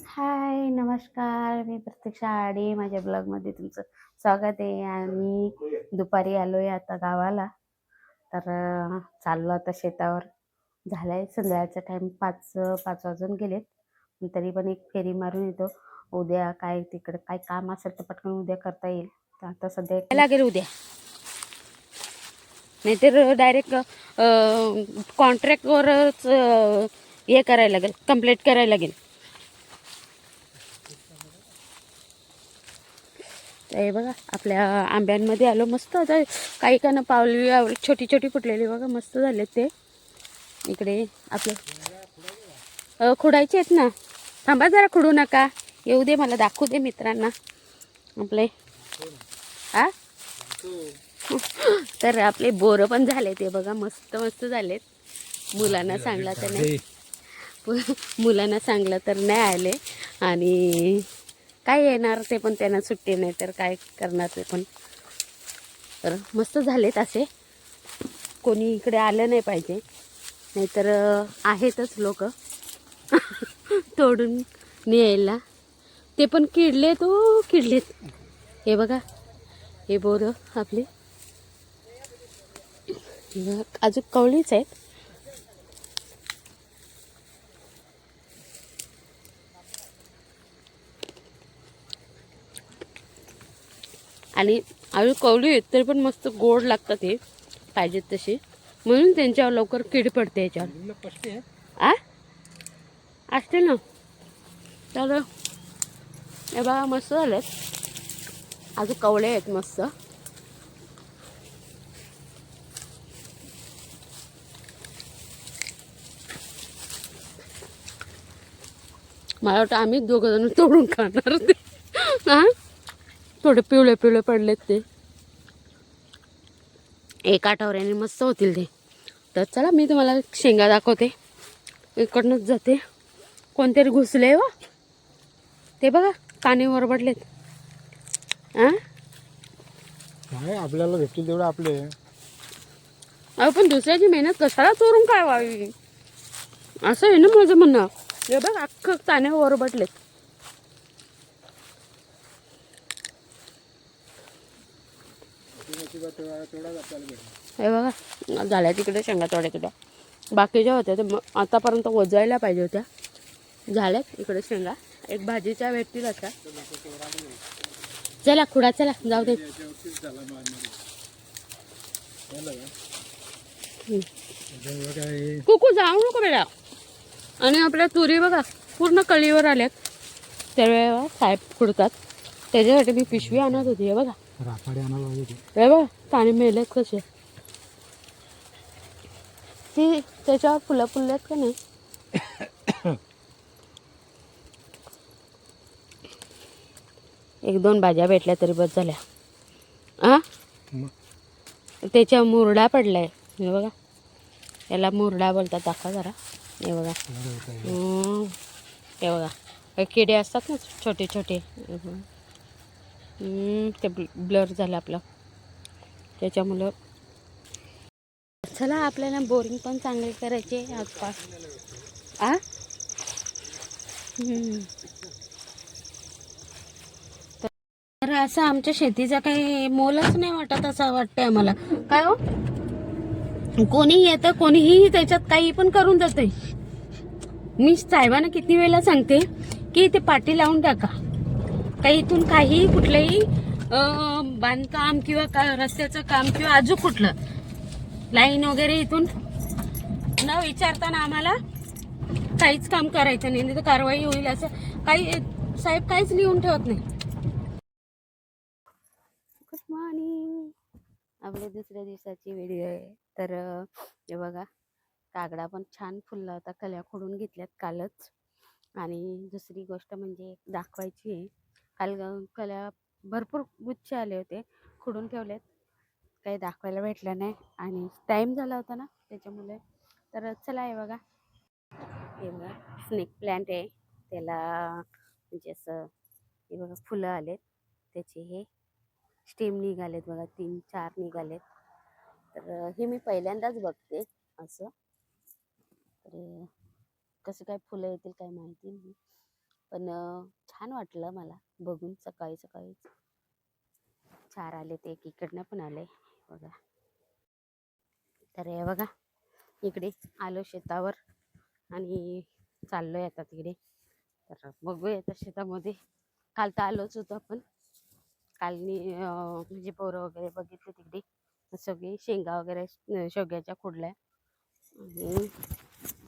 हाय नमस्कार. मी प्रतीक्षा आडे. माझ्या ब्लॉगमध्ये तुमचं स्वागत आहे. आणि दुपारी आलोय आता गावाला. तर चाललो आता शेतावर. झालाय संध्याकाळचा टाईम पाच पाच वाजून गेलेत. तरी पण एक फेरी मारून येतो. उद्या काय तिकडे काय काम असेल तर पटकन उद्या करता येईल. तर आता सध्या लागेल उद्या. नाहीतर डायरेक्ट कॉन्ट्रॅक्टवरच हे करायला लागेल. कंप्लीट करायला लागेल. हे बघा आपल्या आंब्यांमध्ये आलो मस्त आता काही कानं पावली छोटी छोटी फुटलेली बघा मस्त झाले ते. इकडे आपले खुडायचे आहेत ना. थांबा जरा खुडू नका. येऊ दे मला दाखवू दे मित्रांना. आपले आ? तर आपले बोरं पण झाले ते बघा मस्त मस्त झालेत. मुलांना सांगला तर नाही. मुलांना सांगलं तर नाही आले. आणि काय येणार ते पण त्यांना सुट्टी नाही तर काय करणार ते पण. तर मस्त झालेत असे. कोणी इकडे आलं नाही पाहिजे. नाहीतर आहेतच लोक. तोडून न्यायला. ते पण किडले ओ किडलेत. हे बघा. हे बोरं आपले. बघा, अजून कवळीच आहेत. आणि अजून कवळी आहेत तरी पण मस्त गोड लागतात हे. पाहिजेत तसे म्हणून त्यांच्यावर लवकर कीड पडते याच्यावर. आ? असते ना. तर हे बघा मस्त झालेत. अजून कवळे आहेत मस्त. मला वाटतं आम्ही दोघं जण तोडून खाणार ते हा? थोडे पिवळे पिवळे पडलेत ते. एक आठवड्याने मस्त होतील ते. तर चला मी तुम्हाला शेंगा दाखवते. इकडनंच जाते. कोणतरी घुसले व ते बघा काने वरबडलेत हा काय आपल्याला भेटतील तेवढं आपले. अहो पण दुसऱ्याची मेहनत कशाला चोरून काय व्हावी असं आहे ना माझं म्हणणं. हे बघ अख्खं काने वरबडलेत हे बघा झाल्या तिकडे शेंगा तोड्याकडे बाकीच्या होत्या ते मग आतापर्यंत वजायला पाहिजे होत्या. झाल्यात इकडे शेंगा. एक भाजीच्या भेटतील आता. चला खुडा चला जाऊ दे. कुकू जाऊ नको बेटा. आणि आपल्या तुरी बघा पूर्ण कळीवर आल्यात. त्यावेळेला साहेब खुडतात. त्याच्यासाठी मी पिशवी आणत होती हे बघा. राखाडी आणायला पाहिजे हे बघा पाणी मेलेत कसे? ती त्याच्यावर फुलं फुललेत का नाही? एक दोन भाज्या भेटल्या तरी बस झाल्या. आ? त्याच्या मुरडा पडलाय. हे बघा. याला मुरडा बोलतात. दाखवा जरा. हे बघा. हे. बघा. किडे असतात ना छोटे छोटे ते ब्लर झालं आपलं. त्याच्यामुळं चला आपल्याला बोरिंग पण चांगले करायचे आसपास आ? तर असं आमच्या शेतीचा काही मोलच नाही वाटत असं वाटतंय मला काय हो? कोणी येतं कोणीही त्याच्यात काही पण करून जाते मी साहेबांना किती वेळेला सांगते की ते पाठी लावून टाका. काही इथून काही कुठलंही बांधकाम किंवा का रस्त्याचं काम किंवा अजून कुठलं. लाईन वगैरे इथून न विचारताना आम्हाला काहीच काम करायचं नाही. नाही तर कारवाई होईल असं काही साहेब काहीच लिहून ठेवत नाही. गुड मॉर्निंग आपल्या दुसऱ्या दिवसाची व्हिडिओ आहे. तर हे बघा कागडा पण छान फुलला होता. कल्या खोडून घेतल्यात कालच. आणि दुसरी गोष्ट म्हणजे दाखवायची आहे. अलग कला कल्या भरपूर गुच्छ आले होते खुडून ठेवलेत. काही दाखवायला भेटलं नाही आणि टाईम झाला होता ना त्याच्यामुळे. तर चला हे बघा. हे बघा स्नेक प्लांट आहे. त्याला म्हणजे असं हे बघा फुलं आलेत. त्याचे हे स्टेम निघालेत बघा तीन चार निघालेत. तर हे मी पहिल्यांदाच बघते असं. तर कसं काय फुलं येतील काय माहिती नाही. पण छान वाटलं मला बघून सकाळी सकाळीच. चार आले ते एक इकडनं पण आले बघा. तर हे बघा इकडे आलो शेतावर आणि चाललोय आता तिकडे. तर बघूया आता शेतामध्ये. काल तर आलोच होतो आपण. काल मी म्हणजे पोरं वगैरे बघितले तिकडे. सगळी शेंगा वगैरे शेवग्याच्या खुडल्या. आणि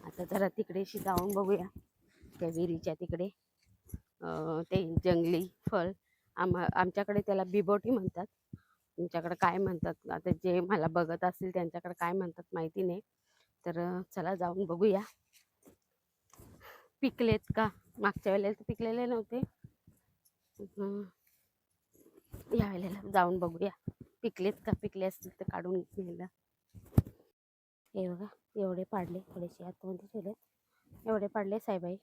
आता जरा तिकडे जाऊन बघूया त्या विहिरीच्या तिकडे. ते जंगली फळ. आम्हा आमच्याकडे त्याला बिबोटी म्हणतात. तुमच्याकडे काय म्हणतात? आता जे मला बघत असतील त्यांच्याकडे काय म्हणतात माहिती नाही. तर चला जाऊन बघूया. पिकलेत का? मागच्या वेळेला तर पिकलेले नव्हते. या वेळेला जाऊन बघूया. पिकलेत का? पिकले असतील तर काढून घ्यायला. हे बघा एवढे पाडले. थोडेसे आतमध्ये ठेवलेत. एवढे पाडले साईबाई.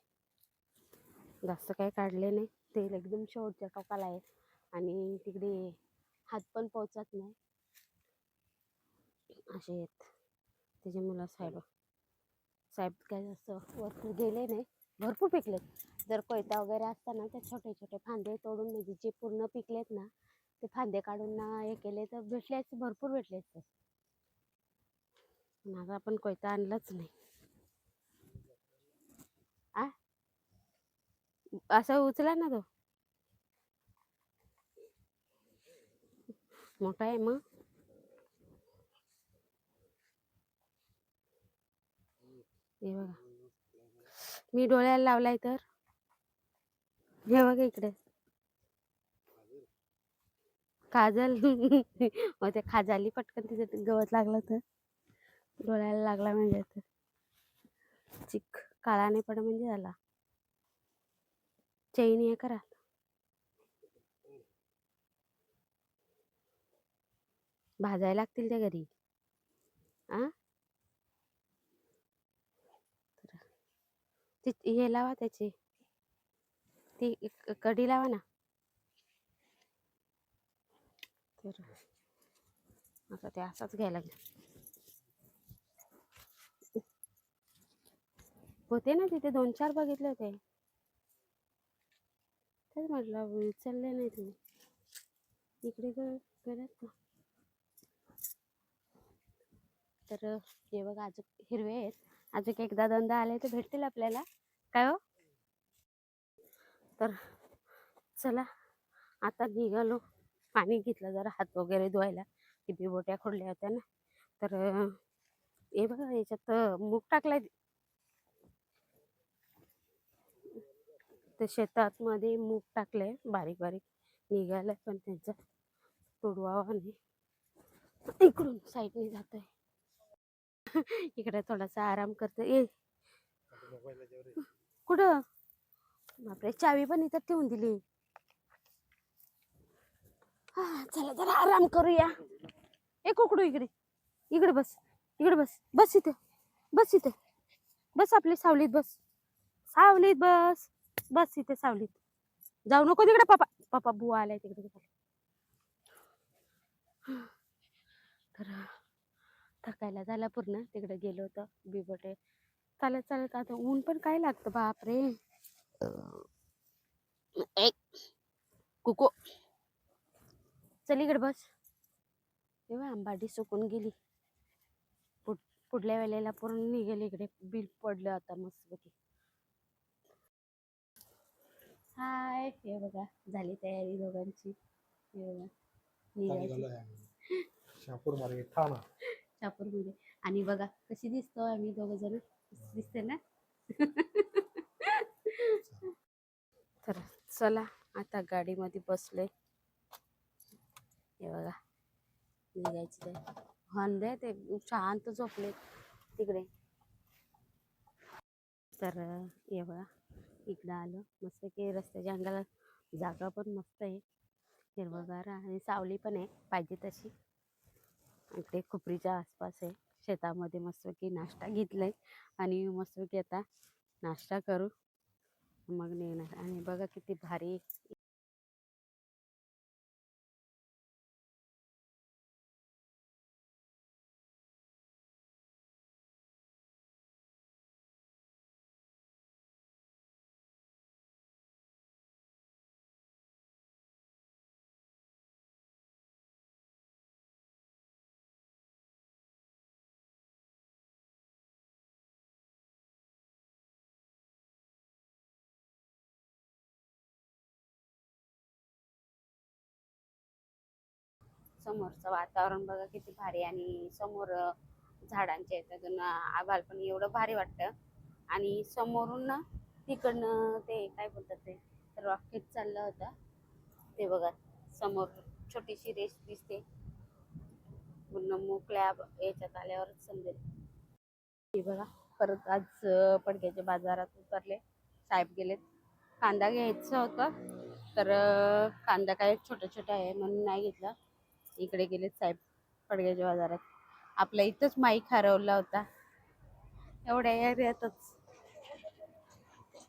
जास्त काही काढले नाही. तेल एकदम शेवटच्या टोकाला आहे. आणि तिकडे हात पण पोचत नाही. असे आहेत. त्याच्यामुळं साहेब. साहेब काय जास्त वरती गेले नाही. भरपूर पिकलेत. जर कोयता वगैरे असताना ते तर छोटे छोटे फांदे तोडून म्हणजे जे पूर्ण पिकलेत ना ते फांदे काढून ना हे केले तर भेटले भरपूर भेटले असते माझा आपण कोयता आणलाच नाही. आ? असं उचला ना तो. मोठा आहे मग. हे बघा. मी डोळ्याला लावलाय तर. हे बघा इकडे. काजल. मग ते खाजाली पटकन तिथे गवत लागलं तर. डोळ्याला लागला म्हणजे तर. चिक. काळा नाही पड म्हणजे झाला. चैनी हे करा भाजायला लागतील त्या घरी. आ? ती हे लावा त्याची. ती कढी लावा ना. तर आता ते असाच घ्यायला होते ना तिथे दोन चार बघितले होते. तेच म्हटलं उचलले नाही तुम्ही इकडे करत ना. तर हे बघा अजून हिरवे आहेत. अजून एकदा दोनदा आले तर भेटतील आपल्याला. काय हो? तर चला आता निघालो. पाणी घेतलं जरा हात वगैरे धुवायला. किती बिबोट्या खोडल्या होत्या ना. तर हे बघा याच्यात मूग टाकलाय. ते शेतात मध्ये मूग टाकले बारीक बारीक निघालाय पण त्यांचा तुडवावा नाही इकडून साईडने जातोय. इकडे थोडासा आराम करतो ए! कुठं? बापरे चावी पण इथं ठेवून दिली. हा, चला जरा आराम करूया. ए कुकडू इकडे. इकडे बस. इकडे बस. बस इथे. बस इथे. बस आपली सावलीत बस. सावलीत बस. बस इथे सावलीत. जाऊ नको तिकडे पापा पापा बुवा आलाय तिकडे तर थकायला झाला पूर्ण तिकडे गेलो होतो बिबटे. चालत चालत आता ऊन पण काय लागतं बापरे. एक कुको. चल इकडे बस. तेव्हा आंबाडी सुकून गेली. पुढ पुढल्या वेळेला पूर्ण निघेल इकडे. बिल पडलं आता मस्तपैकी हाय हे बघा झाली तयारी दोघांची. हे बघा निघायची शापूर मार्केट ठाणा शापूरमध्ये आणि बघा कशी दिसतो आम्ही दोघ जण. दिसते ना? तर चला आता गाडीमध्ये बसले हे बघा निघायची ते हॉर्न दे ते शांत झोपले तिकडे. तर हे बघा. इकडं आलो. मस्त की रस्त्याच्या अंगाला जागा पण मस्त आहे. हिरवगार आणि सावली पण आहे पाहिजे तशी. इकडे खुपरीच्या आसपास आहे. शेतामध्ये मस्तपैकी नाश्ता घेतलाय. आणि मस्तपैकी आता नाश्ता करू. मग निघणार आणि बघा किती भारी समोरचं वातावरण बघा किती भारी आणि समोर झाडांचे आहेत अजून आभाळ पण एवढं भारी वाटतं. आणि समोरून ना तिकडनं ते काय बोलतात ते रॉकेट चाललं होतं. ते बघा समोर छोटीशी रेस दिसते. पूर्ण मोकळ्या याच्यात आल्यावरच समजेल. हे बघा परत आज पडक्याच्या बाजारात उतरले. साहेब गेलेत. कांदा घ्यायचा होता तर कांदा काय छोटा छोटा आहे म्हणून नाही घेतला. इकडे गेलेत साहेब पडग्याच्या बाजारात. आपल्या इथंच माईक हरवला होता. एवढ्या एरियातच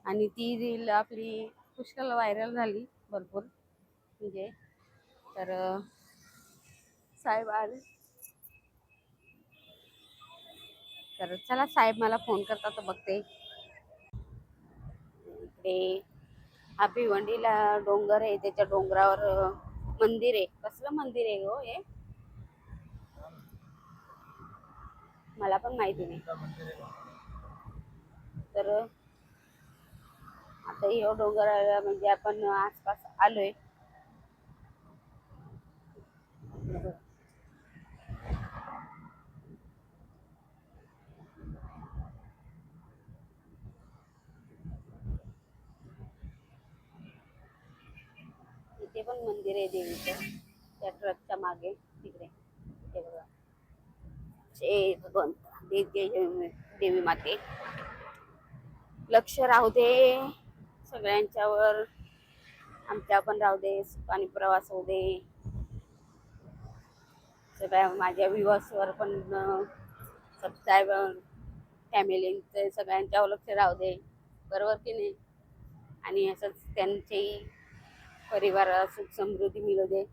आणि ती रील आपली पुष्कळ व्हायरल झाली भरपूर. म्हणजे तर साहेब आले तर चला साहेब मला फोन करतात तर बघते. इकडे हा भिवंडीला डोंगर आहे त्याच्या डोंगरावर मंदिर आहे. कसलं मंदिर आहे हो हे? मला पण माहिती नाही. तर आता हे डोंगराला म्हणजे आपण आसपास आलोय इथे पण मंदिर आहे देवीचं. त्या ट्रकच्या मागे तिकडे. हे बघा. जय भगवंत जय देवी माते. लक्ष राहू दे. सगळ्यांच्यावर. आमच्या पण राहू दे. सुखाने प्रवास होऊ दे. सगळ्या माझ्या विवासवर पण सबस्क्रायबर फॅमिलीचे सगळ्यांच्यावर लक्ष राहू दे. बरोबर की नाही? आणि असंच त्यांचेही परिवाराला सुख समृद्धी मिळू दे.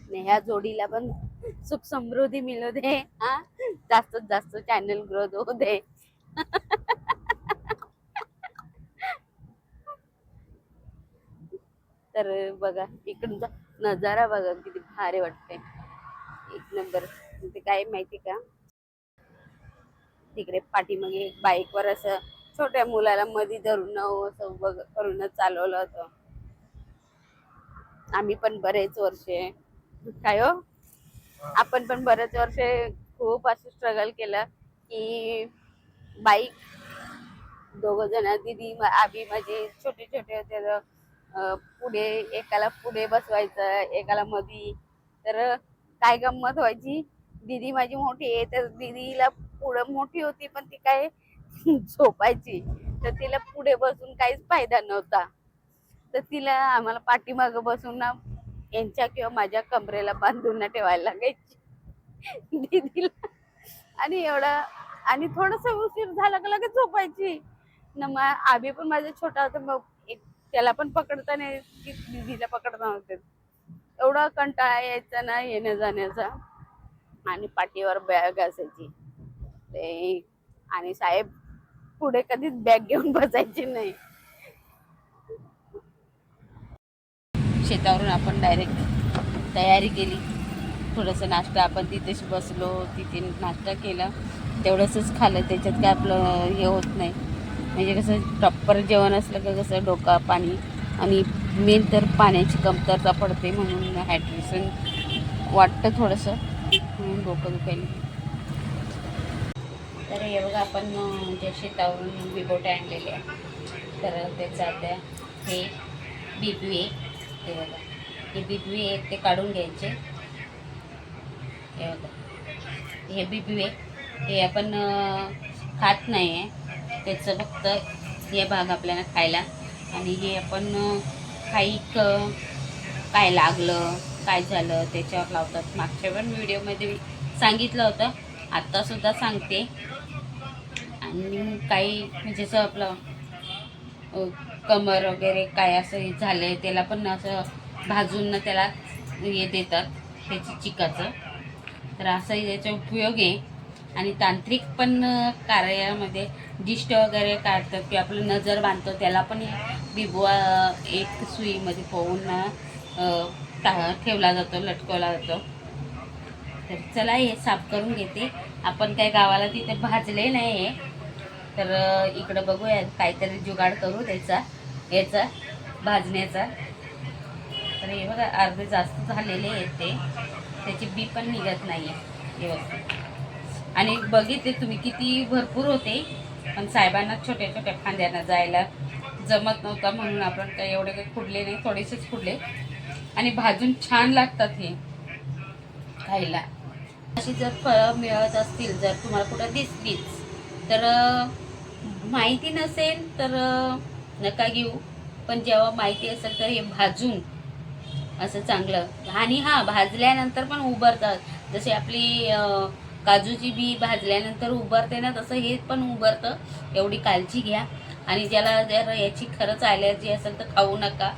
आणि ह्या जोडीला पण सुख समृद्धी मिळू दे. हा? जास्तीत जास्त चॅनल ग्रोथ होऊ दे. तर बघा इकडचा नजारा बघा किती भारी वाटते एक नंबर ते काय माहिती का? तिकडे पाठीमागे एक बाईकवर असं छोट्या मुलाला मध्ये धरून असं बघ करून चालवलं होतं. आम्ही पण बरेच वर्षे काय हो? आपण पण बरेच वर्षे खूप असं स्ट्रगल केलं की बाईक दोघ जण दिदी आम्ही माझी माझे छोटे छोटे होते. पुढे एकाला पुढे बसवायचं एकाला मधी. तर काय गंमत व्हायची? दिदी माझी मोठी आहे तर दिदीला पुढं मोठी होती पण ती काय झोपायची. तर तिला पुढे बसून काहीच फायदा नव्हता. तर तिला आम्हाला पाठीमाग बसून ना यांच्या किंवा माझ्या कमरेला बांधून ना ठेवायला लागायची. दीदीला. आणि एवढा आणि थोडस उशीर झाला का लगेच झोपायची. न मग आम्ही पण माझा छोटा होता मग एक त्याला पण पकडता नाही की दीदीला पकडता नव्हते. एवढा कंटाळा यायचा ना येण्या जाण्याचा आणि पाठीवर बॅग असायची. ते आणि साहेब पुढे कधीच बॅग घेऊन बसायची नाही. शेतावरून आपण डायरेक्ट तयारी केली. थोडंसं नाश्ता आपण तिथेच बसलो तिथे नाश्ता केला. तेवढंच खाल्लं. त्याच्यात काय आपलं हे होत नाही. म्हणजे कसं प्रॉपर जेवण असलं का कसं डोका पाणी. आणि मेन तर पाण्याची कमतरता पडते म्हणून हायड्रेशन वाटतं थोडंसं. म्हणून डोकं दुखायला तर हे बघा आपण जे शेतावरून बिबोटे आणलेले आहे तर त्याचं आता हे बिबवे ते बघा हे बिबवी आहे ते काढून घ्यायचे. हे बघा हे बिबवे हे आपण खात नाही आहे त्याचं फक्त हे भाग आपल्याला खायला. आणि हे आपण काही क काय लागलं काय झालं त्याच्यावर लावतात. मागच्या पण व्हिडिओमध्ये सांगितलं होतं. आत्तासुद्धा सांगते. आणि काही म्हणजे असं आपलं कमर वगैरे काय असं हे आहे त्याला पण असं भाजून ना त्याला हे देतात त्याची चिकाचं. तर असा याचा उपयोग आहे. आणि तांत्रिक पण कार्यामध्ये दिष्ट वगैरे काढतात की आपलं नजर बांधतो त्याला पण हे बिबवा एक सुईमध्ये पोहून टा- ठेवला जातो लटकवला जातो. तर चला हे साफ करून घेते. आपण काय गावाला तिथे भाजले नाही आहे तर इकडं बघूया काहीतरी जुगाड करू त्याचा याचा भाजण्याचा. तर हे बघा अर्धे जास्त झालेले आहेत ते. त्याची बी पण निघत नाही आहे व्यवस्थित. आणि बघितले तुम्ही किती भरपूर होते. पण साहेबांना छोट्या छोट्या फांद्यांना जायला जमत नव्हता म्हणून आपण काही एवढे काही खुडले नाही थोडेसेच खुडले आणि भाजून छान लागतात हे खायला. अशी जर फळं मिळत असतील जर तुम्हाला कुठं दिसलीच तर माहिती नसेल तर नका घेऊ. पण जेव्हा माहिती असेल तर हे भाजून असं चांगलं. आणि हां भाजल्यानंतर पण उभरतात जसे आपली काजूची बी भाजल्यानंतर उभरते ना तसं हे पण उबरतं. एवढी काळजी घ्या. आणि ज्याला जर याची खरंच ॲलर्जी असेल तर खाऊ नका.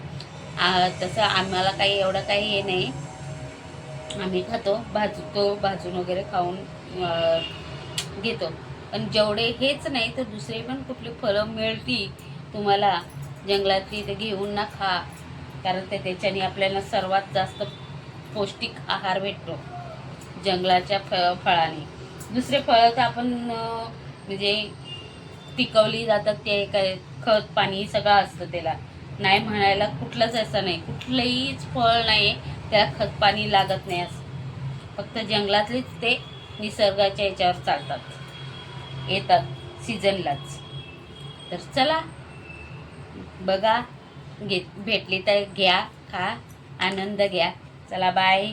तसं आम्हाला काही एवढं काही हे नाही. आम्ही खातो. भाजतो भाजून वगैरे खाऊन घेतो. पण जेवढे हेच नाही तर दुसरे पण कुठली फळं मिळती तुम्हाला? जंगलातली ते घेऊन ना खा कारण ते त्याच्याने आपल्याला सर्वात जास्त पौष्टिक आहार भेटतो जंगलाच्या फ फळाने. दुसरे फळं तर आपण म्हणजे पिकवली जातात ते काय खत पाणी सगळं असतं त्याला. नाही म्हणायला कुठलंच असं नाही. कुठलंहीच फळ नाही त्याला खत पाणी लागत नाही असं. फक्त जंगलातलेच ते निसर्गाच्या याच्यावर चालतात. येतात सीझनलाच. तर चला बघा घे भेटली तर घ्या खा आनंद घ्या. चला बाय.